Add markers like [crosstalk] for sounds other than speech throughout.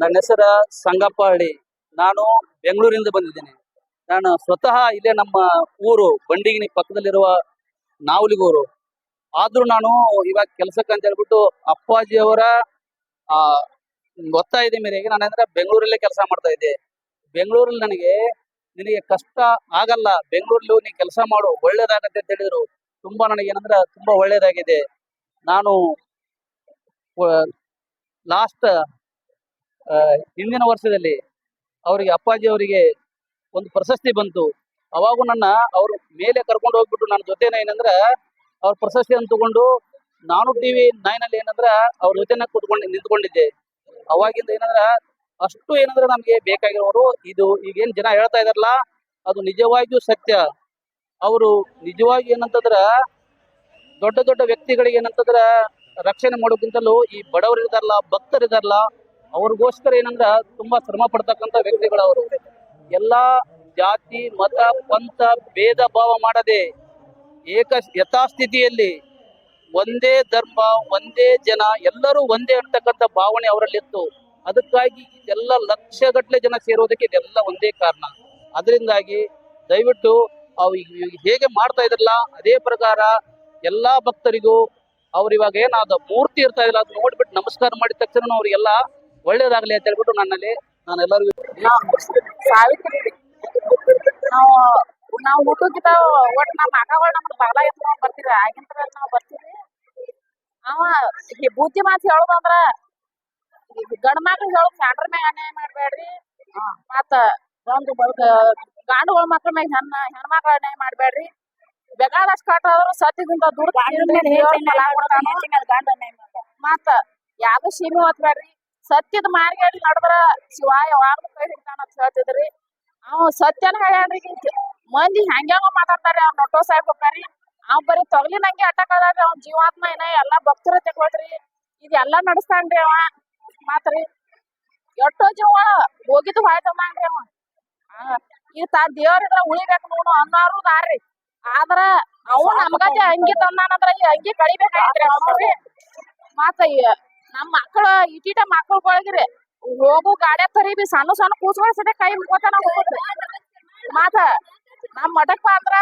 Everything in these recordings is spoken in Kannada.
ನನ್ನ ಹೆಸರ ಸಂಗಪ್ಪ ಹಳ್ಳಿ ನಾನು ಬೆಂಗಳೂರಿಂದ ಬಂದಿದ್ದೇನೆ. ನಾನು ಸ್ವತಃ ಇಲ್ಲೇ ನಮ್ಮ ಊರು ಬಂಡಿಗಿನಿ ಪಕ್ಕದಲ್ಲಿರುವ ನಾವಲಿಗೂರು. ಆದ್ರೂ ನಾನು ಇವಾಗ ಕೆಲ್ಸಕ್ಕೆ ಅಂತ ಹೇಳ್ಬಿಟ್ಟು ಅಪ್ಪಾಜಿಯವರ ಆ ಒತ್ತಾಯದ ಮೇರೆಗೆ ನಾನು ಅಂದ್ರೆ ಬೆಂಗಳೂರಲ್ಲೇ ಕೆಲಸ ಮಾಡ್ತಾ ಇದ್ದೆ. ಬೆಂಗಳೂರಲ್ಲಿ ನನಗೆ, ನಿನಗೆ ಕಷ್ಟ ಆಗಲ್ಲ. ಬೆಂಗಳೂರಲ್ಲಿ ನೀ ಕೆಲಸ ಮಾಡು. ಒಳ್ಳೇದಾಗತ್ತೆ ಅಂತ ಹೇಳಿದ್ರು. ತುಂಬಾ ನನಗೆ ಏನಂದ್ರೆ ತುಂಬಾ ಒಳ್ಳೇದಾಗಿದೆ. ನಾನು ಲಾಸ್ಟ್ ಹಿಂದಿನ ವರ್ಷದಲ್ಲಿ ಅವರಿಗೆ, ಅಪ್ಪಾಜಿ ಅವರಿಗೆ ಒಂದು ಪ್ರಶಸ್ತಿ ಬಂತು. ಅವಾಗೂ ನನ್ನ, ಅವ್ರ ಮೇಲೆ ಕರ್ಕೊಂಡು ಹೋಗ್ಬಿಟ್ಟು ನನ್ನ ಜೊತೆನ ಏನಂದ್ರ ಅವ್ರ ಪ್ರಶಸ್ತಿಯನ್ನು ತಗೊಂಡು ನಾನು ಟಿವಿ ನೈನ್ ಅಲ್ಲಿ ಏನಂದ್ರ ಅವ್ರ ಜೊತೆನ ಕೂತ್ಕೊಂಡು ನಿಂತ್ಕೊಂಡಿದ್ದೆ. ಅವಾಗಿಂದ ಏನಂದ್ರ ಅಷ್ಟು ಏನಂದ್ರೆ ನಮ್ಗೆ ಬೇಕಾಗಿರೋರು ಇದು ಈಗೇನ್ ಜನ ಹೇಳ್ತಾ ಇದಾರಲ್ಲ, ಅದು ನಿಜವಾಗಿಯೂ ಸತ್ಯ. ಅವರು ನಿಜವಾಗಿ ಏನಂತಂದ್ರ ದೊಡ್ಡ ದೊಡ್ಡ ವ್ಯಕ್ತಿಗಳಿಗೆ ಏನಂತಂದ್ರ ರಕ್ಷಣೆ ಮಾಡೋಕ್ಕಿಂತಲೂ ಈ ಬಡವರು ಇದಾರಲ್ಲ, ಭಕ್ತರು ಇದಾರಲ್ಲ, ಅವ್ರಿಗೋಸ್ಕರ ಏನಂದ್ರ ತುಂಬಾ ಶ್ರಮ ಪಡ್ತಕ್ಕಂಥ ವ್ಯಕ್ತಿಗಳು ಅವರು ಎಲ್ಲಾ ಜಾತಿ, ಮತ, ಪಂಥ, ಭೇದ, ಭಾವ ಮಾಡದೆ ಏಕ ಯಥಾಸ್ಥಿತಿಯಲ್ಲಿ ಒಂದೇ ಧರ್ಮ, ಒಂದೇ ಜನ, ಎಲ್ಲರೂ ಒಂದೇ ಅಂತಕ್ಕಂಥ ಭಾವನೆ ಅವರಲ್ಲಿತ್ತು. ಅದಕ್ಕಾಗಿ ಎಲ್ಲ ಲಕ್ಷಗಟ್ಟಲೆ ಜನ ಸೇರೋದಕ್ಕೆ ಇದೆಲ್ಲ ಒಂದೇ ಕಾರಣ. ಅದರಿಂದಾಗಿ ದಯವಿಟ್ಟು ಅವು ಹೇಗೆ ಮಾಡ್ತಾ ಇದ್ರಲ್ಲ, ಅದೇ ಪ್ರಕಾರ ಎಲ್ಲಾ ಭಕ್ತರಿಗೂ ಅವ್ರು ಇವಾಗ ಏನಾದ ಮೂರ್ತಿ ಇರ್ತಾ ಇದ್ರಲ್ಲ ಅದು ನೋಡ್ಬಿಟ್ಟು ನಮಸ್ಕಾರ ಮಾಡಿದ ತಕ್ಷಣ ಅವ್ರಿಗೆಲ್ಲ ಒಳ್ಳೇದಾಗ್ಲಿ ಅಂತ ಹೇಳ್ಬಿಟ್ಟು ನನ್ನಲ್ಲಿ ನಾನು ಎಲ್ಲರಿಗೂ ನಾವು ನಾವು ಹುಟ್ಟುಕಿತ ಒಟ್ ನಮ್ಮ ಅಕ್ಕಗಳು ನಮ್ಗೆ ಬಾಲ ಎತ್ಕೊಂಡ್ ಬರ್ತೀವಿ ಆಗಿಂತ್ರ ನಾವು ಬರ್ತೀವಿ. ಅವ ಈ ಬುದ್ಧಿ ಮಾತು ಹೇಳೋದಂದ್ರ ಗಂಡ ಮಕ್ಳು ಹೇಳೋದು ಸ್ಯಾಂಡ್ರ ಮ್ಯಾಗ ಅನ್ಯಾಯ ಮಾಡ್ಬೇಡ್ರಿ ಮತ್ತ ಒಂದು ಗಾಂಡುಗಳ ಮಕ್ಳ ಮ್ಯಾಗ ಹೆಣ್ಣ ಹೆಣ್ಮಕ್ಳು ಅನ್ಯಾಯ ಮಾಡ್ಬೇಡ್ರಿ ಬೇಕಾದಷ್ಟು ಕಟ್ಟಾದ್ರು ಸತ್ಯದಿಂದ ದುಡ್ಡು ಮತ್ತ ಯಾವ್ದು ಸೀಮೆ ಓದ್ಬೇಡ್ರಿ ಸತ್ಯದ ಮಾರ್ಗದಲ್ಲಿ ನಡೆದ್ರ ಶಿವ ಯಾವಾಗ್ಲೂ ಕೈ ಹಿಡ್ತಾನ ಅಂತ ಹೇಳ್ತಿದ್ರಿ. ಅವ್ ಸತ್ಯನ ಹೇಳ್ಯಾಡ್ರಿ ಮಂದಿ ಹೆಂಗ್ಯಾಂಗ ಮಾತಾಡ್ತಾರೆ. ಅವ್ನ ನೊಟ್ಟೋ ಸಾಹೇಬ್ ಹೋಗ್ರಿ ಅವ್ ಬರೀ ತೊಗಲಿನಂಗೆ ಅಟ್ಯಾಕ್ ಅದಾರ್ರಿ ಅವ್ನ ಜೀವಾತ್ಮ ಏನ, ಎಲ್ಲಾ ಭಕ್ತರ ತಗೊಳ್ರಿ ಇದೆಲ್ಲಾ ನಡೆಸ್ತಾನ್ರಿ ಅವ. ಮಾತ್ರಿ. ಎಷ್ಟೋ ಜೀವ ಹೋಗಿದ್ದು ಹೋಯ್ತಂದ್ರಿ ಅವ. ಈ ತಾ ದೇವ್ರಿದ್ರ ಉಳಿಬೇಕು ನೋಡು ಅನ್ನೋರು ದಾರಿ ಆದ್ರ ಅವ ನಮ್ಗ ಅಂಗಿ ತಂದಾನಂದ್ರ ಈ ಅಂಗಿ ಕಳಿಬೇಕಾಗಿತ್ರಿ ಅವ್ರಿ ಮತ್ತ ಈ ನಮ್ ಮಕ್ಕಳ ಇಟ್ಟಿಟ ಮಕ್ಕಳುಗಳಿಗ್ರಿ ಹೋಗು ಗಾಡ್ಯಾಗ ತರಿಬಿ ಸಣ್ಣ ಸಣ್ಣ ಕೂಸ್ಗಳ ಕೈ ಮುಗೋತಾನ ಹೋಗ್ರಿ ಮತ್ತ ನಮ್ ಮಠಕ್ ಅಂದ್ರ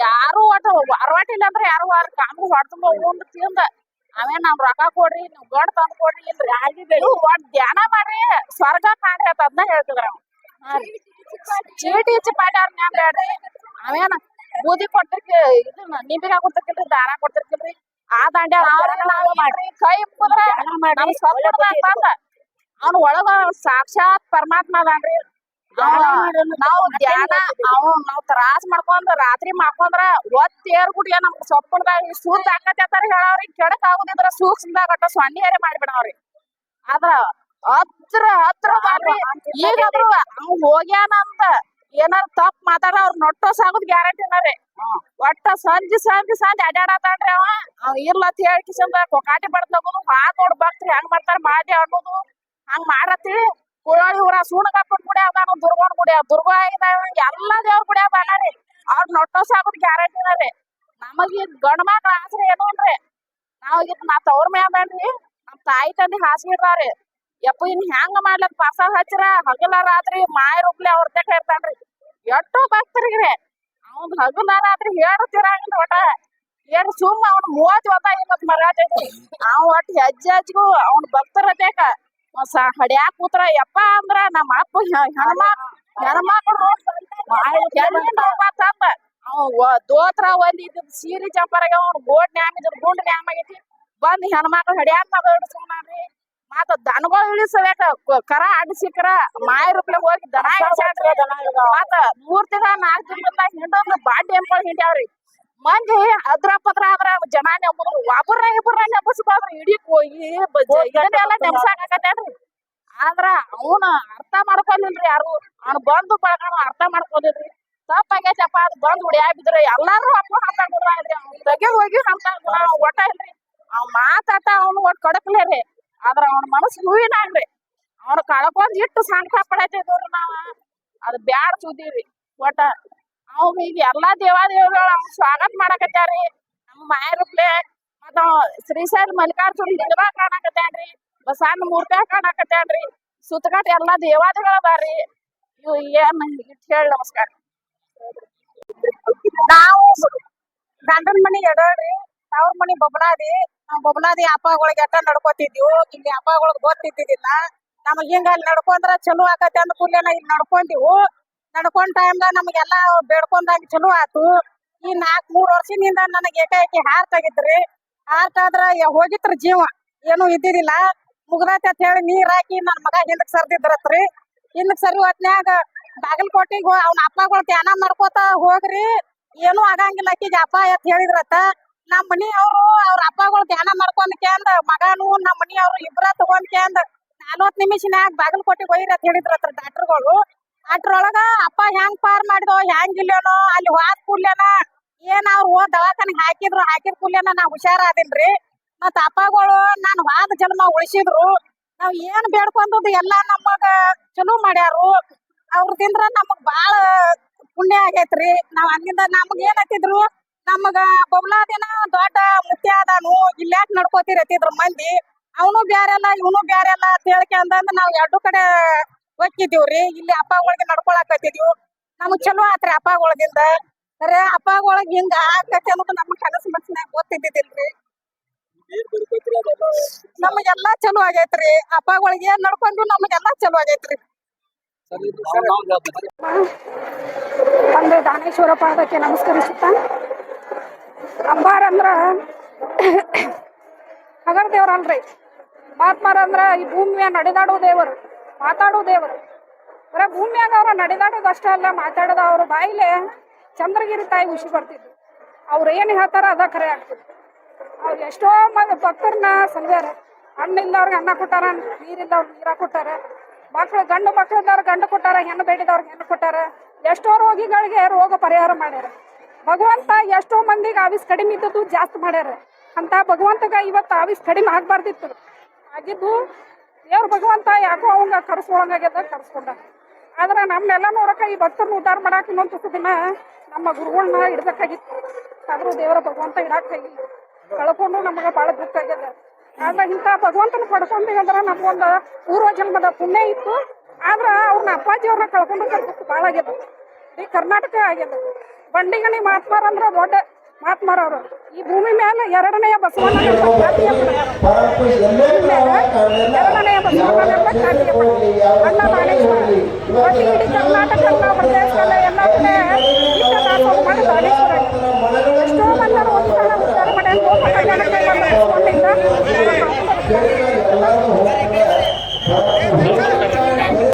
ಯಾರು ಒಟ್ಟು ಅರವಾಟ ಇಲ್ಲ ಅಂದ್ರ ಯಾರು ಕಾಮ್ರು ಹೊಡ್ತುಂಬ ಉಂಡ್ ತಿಂದ. ಆಮೇಲೆ ನಮ್ ರೊಕ್ಕ ಕೊಡ್ರಿ ನೀವು ಗಡ್ ತಂದ್ ಕೊಡ್ರಿ ಇಲ್ರಿ ನೀವು ಒಟ್ ಧ್ಯಾನ ಮಾಡ್ರಿ ಸ್ವರ್ಗ ಕಾಣ್ರಿ ಅಂತ ಅದನ್ನ ಹೇಳ್ತಿದ್ರ ಚೀಟಿ ಹಾ ರೀ. ಚೀಟಿ ಇಚ್ಚಿ ಪಾಡ್ಯಾರ ನ್ಯಾಮ್ ಬೇಡ್ರಿ ಅವೇನ ಬೂದಿ ಕೊಟ್ಟಿರ್ಕಿ ಇದು ನಿಂಬಿಗ ಕೊಡ್ತಿರ್ಕಿಲ್ರಿ ದಾರ ಕೊಡ್ತಿರ್ಕಿಲ್ರಿ ಆ ದಾಂಡ್ಯ ಮಾಡ್ರಿ. ಕೈ ಅಂತಂದ ಅವ್ನ ಒಳಗ ಸಾಕ್ಷಾತ್ ಪರಮಾತ್ಮ ಅದಾನ್ರಿ. ನಾವು ಧ್ಯಾನ ನಾವು ನಾವ್ ತ್ರಾಸ್ ಮಾಡ್ಕೊಂಡ್ ರಾತ್ರಿ ಮಾಡ್ಕೊಂಡ್ರ ಒತ್ತೇರ್ ಏರ್ ಗುಡಿಯ ನಮ್ ಸೊಪ್ಪನದಾಗ ಸೂದ್ ಹಾಕತ್ಯಾರ ಹೇಳವ್ರಿ ಕೆಡಕ್ ಆಗುದಿದ್ರ ಸೂಕ್ಷ್ಮದಾಗ ಅಟ್ಟ ಸೊನ್ನಿಯರೇ ಮಾಡ್ಬಿಡವ್ರಿ. ಆದ್ರ ಹತ್ರ ಹತ್ರ ಬರ್ರಿ ಈಗಾದ್ರು ಅವ್ ಹೋಗ್ಯಾನ ಅಂತ ಏನಾರ ತಪ್ಪ ಮಾತಾಡ ಅವ್ರ ನೊಟ್ಟೋ ಸಾಗುದ್ ಗ್ಯಾರಂಟಿ ರೀ. ಒಟ್ಟ ಸಂಜೆ ಸಂಜೆ ಸಂಜಿ ಅಡ್ಯಾಡತಾನ್ರಿ ಅವ. ಅವ್ ಇರ್ಲ ಅಂತ ಹೇಳಿ ಕೊಕಾಟಿ ಬಡ್ದ್ ಹೋಗುದು ಹಾ ನೋಡ್ ಭಕ್ತ್ರಿ ಹೆಂಗ್ ಮಾಡ್ತಾರ ಮಾಡಿ ಅನ್ನೋದು ಹಂಗ್ ಮಾಡತ್ತೀವಿ ಕುಳಾಳಿ ಊರ ಸೂಣಕಪ್ಪನ್ ಗುಡಿ ಅದಾನ ದುರ್ಗನ್ ಗುಡಿ ದುರ್ಗ ಎಲ್ಲಾ ದೇವ್ರ ಗುಡಿ ಅದಾನ ಅವ್ರ ನೊಟ್ಟೋ ಸಾಕು ಗ್ಯಾರಂಟಿ ರೀ. ನಮಗ್ ಗಂಡ ಮಕ್ಳ ಆಸರೆ ಏನು ಅನ್ರಿ ನಾವ್ ಇದ್ ನಾ ತವ್ರ ಮ್ಯಾದನ್ರಿ ನಮ್ ತಾಯಿ ತಂದೆ ಹಾಸಿಗೆ ಇರ್ತಾವ್ರಿ ಯಪ್ಪ, ಇನ್ ಹೆಂಗ ಮಾಡ್ಲಕ್ ಪ್ರಸಾದ ಹಚ್ಚಿರ? ಹಗಲ ರಾತ್ರಿ ಮಾಯ ರೂಪ್ಲೆ ಅವ್ರ ತಕ ಇರ್ತಾನ್ರಿ ಎಷ್ಟೋ ಭಕ್ತರಿಗ್ರಿ ಅವ್ನ್ ಹಗಲ ರಾತ್ರಿ ಹೇಳ್ತಿರಂಗಿಲ್ಲ ಒಟ್ಟ. ಏನ್ ಸುಮ್ಮ ಅವ್ನ ಮೂವತ್ ಒತ್ತ ಇವತ್ ಮರಾಠ ಅವ್ ಒಟ್ಟು ಹೆಜ್ಜೆ ಹಚ್ಗೂ, ಅವ್ನ ಭಕ್ತರ ಬೇಕ. ಹಡ್ಯಾಕ್ ಕೂತ್ರ ಯಪ್ಪ ಅಂದ್ರ ನಮ್ಮ ಅಪ್ಪ ಹೆಣ್ಮಕ್ ಹೆಣ್ಮಕ್ಳು ತಂದ ಅವ್ ದೋತ್ರ ಒಂದ್ ಇದ್ ಸೀರೆ ಚಂಪರಾಗ ಅವ್ನ ಗೋಡ್ ನ್ಯಾಮ್ ಇದ್ರ ಗುಂಡ್ ನ್ಯಾಮ್ ಆಗೈತಿ. ಬಂದ್ ಹೆಣ್ಮಕ್ಳು ಹಡ್ಯಾಕ್ ಸುಮ್ನಾರಿ ಮತ್ತ ದನಗಳು ಇಳಿಸಬೇಕ. ಕರ ಅಡಿಸಿಕ್ರ ಮಾಯ ರೂಪ್ಲೆ ಹೋಗಿ ದನ ಇಳಿಸ್ಯಾಡ್ರಿ. ಮತ್ತ ಮೂರ್ ತಿಂಗಳ ನಾಲ್ಕ್ ತಿಂಗಳ ಹಿಂಡೋದ್ರ ಬಾಡ್ ಎಂಪಲ್ ಹಿಂಡ್ಯಾವ್ರಿ. ಮಂದಿ ಅದ್ರ ಪದ್ರ ಆದ್ರ ಜನ ನೆಮ್ಮದ್ರು ಒಬ್ಬರ ಇಬ್ಬರ ನೆಮ್ಮಸ್ಬಾರ್ದ್ರಿ ಇಡೀ ಹೋಗಿ ಇದನ್ನೆಲ್ಲ ನೆಮ್ಸಾಕತ್ತೇನ್ರಿ ಆದ್ರ ಅವನ ಅರ್ಥ ಮಾಡ್ಕೊಲಿಲ್ರಿ ಯಾರು. ಅವ್ನು ಬಂದು ಬಳಗಣ ಅರ್ಥ ಮಾಡ್ಕೊಲಿಲ್ರಿ. ತಪ್ಪಾಗೈತಪ್ಪ ಅದು ಬಂದು ಉಡಿ ಬಿದ್ರೆ ಎಲ್ಲಾರು ಅಪ್ಪ ಅಂತ ಗುಣ ಇದ್ರಿ ತೆಗೆ ಹೋಗಿ ಅಂತ ಗುಣ ಒಟ್ಟ ಇಲ್ರಿ. ಅವ್ ಮಾತಾಟ ಅವ್ನು ಒಟ್ಟು ಕಡಕ್ಲೇ ರೀ. ಆದ್ರ ಅವ್ನ ಮನಸ್ಸು ಹೂವಿನಾಗ್ರಿ ಅವ್ನ ಕಳ್ಕೊಂಡ್ ಇಟ್ಟು ಸಂಕಟ ಪಡತಿದ್ರಿ ನಾವ. ಅದ್ ಬ್ಯಾಡ್ ಸುದ್ದಿರಿ ಒಟ್ಟ ಅವ್ನ ಈಗ ಎಲ್ಲಾ ದೇವಾದೇವಿಗಳ ನಮ್ಗೆ ಸ್ವಾಗತ ಮಾಡಕತ್ತಾರಿ ನಮ್ಮ ಮಾಯರುಪ್ಲೆ ಮತ್ತ ಶ್ರೀಶೈಲ ಮಲ್ಲಿಕಾರ್ಜುನ್ ಲಿಂಗದ ಕಾಣಕತ್ಯಾನ್ರಿ ಬಸವನ ಮೂರ್ತಿ ಕಾಣಕತ್ಯಾನ್ರಿ ಸುತ್ತಕಟ್ ಎಲ್ಲಾ ದೇವಾದಿಗಳು ಅದಾರಿ ಏನ್ ಹೇಳಿ ನಮಸ್ಕಾರ. ನಾವು ಗಂಡನ ಮನಿ ಎಡಾಡ್ರಿ ಅವ್ರ ಮನಿ ಬೊಬ್ಲಾದಿ ನಾವ್ ಬೊಬ್ಲಾದಿ ಹಬ್ಬಗಳಿಗೆ ಅಟ್ಟ ನಡ್ಕೋತಿದ್ವು ಇಲ್ಲಿ ಹಬ್ಬಗಳಿಗೆ ಗೊತ್ತಿದ್ದಿದ್ದಿಲ್ಲ. ನಮಗ್ ಹಿಂಗ ಅಲ್ಲಿ ನಡ್ಕೊಂಡ್ರ ಚಲೋ ಆಕತಿ ಅಂದ ಕೂಡ್ಲೇನ ಇಲ್ಲಿ ನಡ್ಕೊಂದಿವು ನಡ್ಕೊಂಡ್ ಟೈಮ್ದಾಗ ನಮಗೆಲ್ಲ ಬೇಡ್ಕೊಂಡಾಗ ಚಲೋ ಆತು. ಈ ನಾಲ್ಕ್, ಮೂರ್ ವರ್ಷದಿಂದ ನನಗೆ ಏಕಾಏಕಿ ಹಾರ್ಟ್ ಆಗಿತ್ರಿ. ಹಾರ್ಟ್ ಆದ್ರ ಹೋಗಿತ್ರಿ ಜೀವ. ಏನು ಇದ್ದಿದಿಲ್ಲ. ಮುಗ್ದೈತಿ ಅಂತ ಹೇಳಿ ನೀರ್ ಹಾಕಿ ನನ್ ಮಗ ಹಿಂದಕ್ ಸರ್ದಿದ್ರತ್ರಿ. ಹಿಂದಕ್ ಸರಿ ಹೊತ್ನ್ಯಾಗ ಬಾಗಲಕೋಟಿಗೆ ಅವ್ನ ಅಪ್ಪಗಳು ಧ್ಯಾನ ಮಾಡ್ಕೋತ ಹೋಗ್ರಿ. ಏನು ಆಗಂಗಿಲ್ಲ ಆಕಿಗೆ ಅಪ್ಪ ಅಂತ ಹೇಳಿದ್ರತ್ತ ನಮ್ಮ ಮನಿಯವ್ರು ಅವ್ರ ಅಪ್ಪಗಳು ಧ್ಯಾನ ಮಾಡ್ಕೊಂಡ್ಕ್ಯಾಂದ ಮಗನು ನಮ್ಮ ಮನಿಯವ್ರು ಇಬ್ರ ತಗೊಂಡ್ಕ್ಯಾಂದ ನಲ್ವತ್ ನಿಮಿಷನ್ಯಾಗ ಬಾಗಲಕೋಟಿಗೆ ಹೋಯ್ರಿ ಅಂತ ಹೇಳಿದ್ರತ್ರ ಡಾಕ್ಟರ್ಗಳು. ಡಾಕ್ಟರ್ ಒಳಗ ಅಪ್ಪ ಹೆಂಗ್ ಪಾರ್ ಮಾಡಿದೋ, ಹೆಂಗ್ ಇಲ್ಲೇನೋ, ಅಲ್ಲಿ ಹೋದ್ ಕೂಡ್ಲೇನ ಏನ್ ಅವ್ರು ಹೋದ್ ದವಾಖಾನಿಗ್ ಹಾಕಿದ್ರು, ಹಾಕಿದ ಕೂಡ್ಲೇನ ನಾ ಹುಷಾರಾದಿನ್ರಿ ಮತ್ ಅಪ್ಪಗಳು ನಾನ್ ವಾದ ಜನ್ಮ ಉಳಿಸಿದ್ರು. ನಾವ್ ಏನ್ ಬೇಡ್ಕೊಂಡದ್ದು ಎಲ್ಲಾ ನಮಗ ಚಲೋ ಮಾಡ್ಯಾರು. ಅವ್ರ ತಿಂದ್ರ ನಮಗ್ ಬಾಳ ಪುಣ್ಯ ಆಗೈತ್ರಿ. ನಾವ್ ಅಲ್ಲಿಂದ ನಮಗ್ ಏನತ್ತಿದ್ರು ನಮಗ ಬೊಬ್ಲಾದಿನ ದೊಡ್ಡ ಮುತ್ಯ ಅದಾನು, ಇಲ್ಯಾಕ್ ನಡ್ಕೋತೀರಿ ಅತ್ತಿದ್ರು ಮಂದಿ. ಅವನು ಬ್ಯಾರೆಲ್ಲ, ಇವನು ಬ್ಯಾರೆಲ್ಲ ಅಂತ ಹೇಳ್ಕೊಂಡ್ ನಾವ್ ಎರಡು ಕಡೆ ಹೋಗಿದ್ದೀವ್ರಿ ಇಲ್ಲಿ ಅಪ್ಪಗಳಿಗೆ ನಡ್ಕೊಳಕತ್ತಿದ್ವು. ನಮಗ್ ಚಲೋ ಆತ್ರಿ ಅಪ್ಪಗಳದಿಂದ. ಅರೆ, ಅಪ್ಪಗಳಿಗೆ ಹಿಂಗ ಆಗ್ತೈತಿ ಅನ್ನೋದು ನಮ್ ಕನಸು ಮನಸ್ಸಿನಾಗ ಗೊತ್ತಿದ್ದಿದ್ದಿಲ್ರಿ. ನಮಗೆಲ್ಲಾ ಚಲೋ ಆಗೈತ್ರಿ. ಅಪ್ಪಗಳಿಗೆ ಏನ್ ನಡ್ಕೊಂಡು ನಮಗೆಲ್ಲಾ ಚಲೋ ಆಗೈತ್ರಿ. ತಂದೆ ದಾನೇಶ್ವರ ಪಾದಕ್ಕೆ ನಮಸ್ಕರಿಸುತ್ತ. ಅಂಬಾರ್ ಅಂದ್ರ [coughs] ಹಗರ್ ದೇವ್ರ ಅಲ್ರಿ. ಮಹಾತ್ಮಾರ ಅಂದ್ರ ಈ ಭೂಮಿಯ ನಡೆದಾಡೋ ದೇವರು. ಮಾತಾಡೋ ದೇವರು. ಬರ ಭೂಮಿಯಾಗ ಅವ್ರ ನಡೆದಾಡೋದು ಅಷ್ಟೇ ಅಲ್ಲ, ಮಾತಾಡೋದು ಅವ್ರ ಬಾಯಿಲೆ ಚಂದ್ರಗಿರಿ ತಾಯಿ ಖುಷಿ ಬರ್ತಿದ್ರು ಅವ್ರು ಏನು ಹೇಳ್ತಾರ ಅದ ಕರೆ ಆಗ್ತಿತ್ತು. ಅವ್ರು ಎಷ್ಟೋ ಮಂದಿ ಭಕ್ತರನ್ನ ಸಲ್ವ್ಯಾರ. ಹಣ್ಣಿಲ್ದವ್ರಿಗೆ ಅನ್ನ ಕೊಟ್ಟಾರ ನೀರಿಲ್ಲವ್ರಿಗೆ ನೀರ ಕೊಟ್ಟಾರ. ಮಕ್ಳು ಗಂಡು ಮಕ್ಳಿದ್ದವ್ರು ಗಂಡು ಕೊಟ್ಟಾರ, ಹೆಣ್ಣು ಬೇಡಿದವ್ರಿಗೆ ಹೆಣ್ಣು ಕೊಟ್ಟಾರ. ಎಷ್ಟೋ ರೋಗಿಗಳಿಗೆ ರೋಗ ಪರಿಹಾರ ಮಾಡ್ಯಾರ. ಭಗವಂತ ಎಷ್ಟೋ ಮಂದಿಗೆ ಆವಿಸ್ ಕಡಿಮೆ ಇದ್ದದ್ದು ಜಾಸ್ತಿ ಮಾಡ್ಯಾರ. ಅಂತ ಭಗವಂತಗ ಇವತ್ತು ಆವಿಸ್ ಕಡಿಮೆ ಆಗ್ಬಾರ್ದಿತ್ತು. ಆಗಿದ್ದು ದೇವ್ರ ಭಗವಂತ ಯಾಕೋ ಅವಂಗ ಕರ್ಸ್ಕೊಳಂಗಾಗ್ಯದ? ಕರ್ಸ್ಕೊಂಡ. ಆದ್ರೆ ನಮ್ನೆಲ್ಲ ನೋಡಕ ಈ ಭಕ್ತರನ್ನ ಉದ್ಧಾರ ಮಾಡಾಕ ಇನ್ನೊಂದು ದಿನ ನಮ್ಮ ಗುರುಗಳನ್ನ ಇಡ್ಬೇಕಾಗಿತ್ತು. ಆದ್ರೂ ದೇವರ ಭಗವಂತ ಇಡಾಕಾಗಿಲ್ಲ ಕಳ್ಕೊಂಡು ನಮಗೆ ಭಾಳ ದುಃಖ ಆಗ್ಯದ. ಆದ್ರೆ ಇಂಥ ಭಗವಂತನ ಪಡ್ಕೊಂಡೀವಿ ಅಂದ್ರೆ ನಮ್ಗೊಂದು ಪೂರ್ವ ಜನ್ಮದ ಪುಣ್ಯ ಇತ್ತು. ಆದ್ರೆ ಅವ್ರನ್ನ ಅಪ್ಪಾಜಿಯವ್ರನ್ನ ಕಳ್ಕೊಂಡು ದುಃಖ ಭಾಳ ಆಗ್ಯದ. ಈ ಕರ್ನಾಟಕ ಆಗ್ಯದ. ಬಂಡಿಗಣಿ ಮಾತ್ಮಾರ ಅಂದ್ರೆ ದೊಡ್ಡ ಅವರು ಈ ಭೂಮಿ ಮೇಲೆ ಎರಡನೆಯ ಬಸವಣ್ಣ. ಎರಡನೆಯ ಬಸವಣ್ಣ. ಅಣ್ಣ ಮಾಣೇಶ್ವರ.